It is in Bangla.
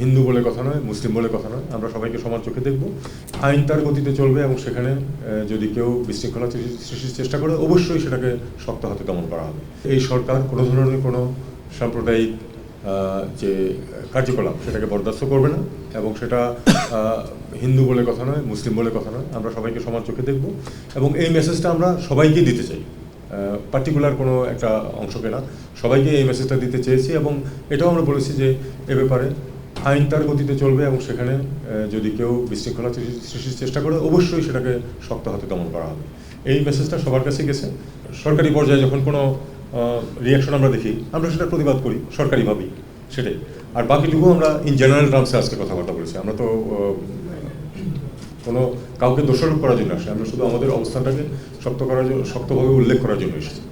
হিন্দু বলে কথা নয়, মুসলিম বলে কথা নয়। আমরা সবাইকে সমান চোখে দেখব। আইন তার গতিতে চলবে এবং সেখানে যদি কেউ বিশৃঙ্খলা সৃষ্টির চেষ্টা করে, অবশ্যই সেটাকে শক্ত হাতে দমন করা হবে। এই সরকার কোনো ধরনের কোনো সাম্প্রদায়িক যে কার্যকলাপ, সেটাকে বরদাস্ত করবে না এবং সেটা হিন্দু বলে কথা নয়, মুসলিম বলে কথা নয়। আমরা সবাইকে সমান চোখে দেখব এবং এই মেসেজটা আমরা সবাইকে দিতে চাই। পার্টিকুলার কোনো একটা অংশকে না। সবাইকে এই মেসেজটা দিতে চেয়েছি এবং এটাও আমরা বলেছি যে, এ ব্যাপারে আইন তার গতিতে চলবে এবং সেখানে যদি কেউ বিশৃঙ্খলা সৃষ্টির চেষ্টা করে, অবশ্যই সেটাকে শক্ত হাতে দমন করা হবে। এই মেসেজটা সবার কাছে গেছে। সরকারি পর্যায়ে যখন কোনো রিয়াকশন আমরা দেখি, আমরা সেটা প্রতিবাদ করি সরকারিভাবেই সেটাই। আর বাকিটুকু আমরা ইন জেনারেল টার্মসে আজকে কথাবার্তা বলেছি। আমরা তো কোনো কাউকে দোষারোপ করার জন্য আসে, আমরা শুধু আমাদের অবস্থানটাকে শক্ত করার জন্য, শক্তভাবে উল্লেখ করার জন্য এসেছি।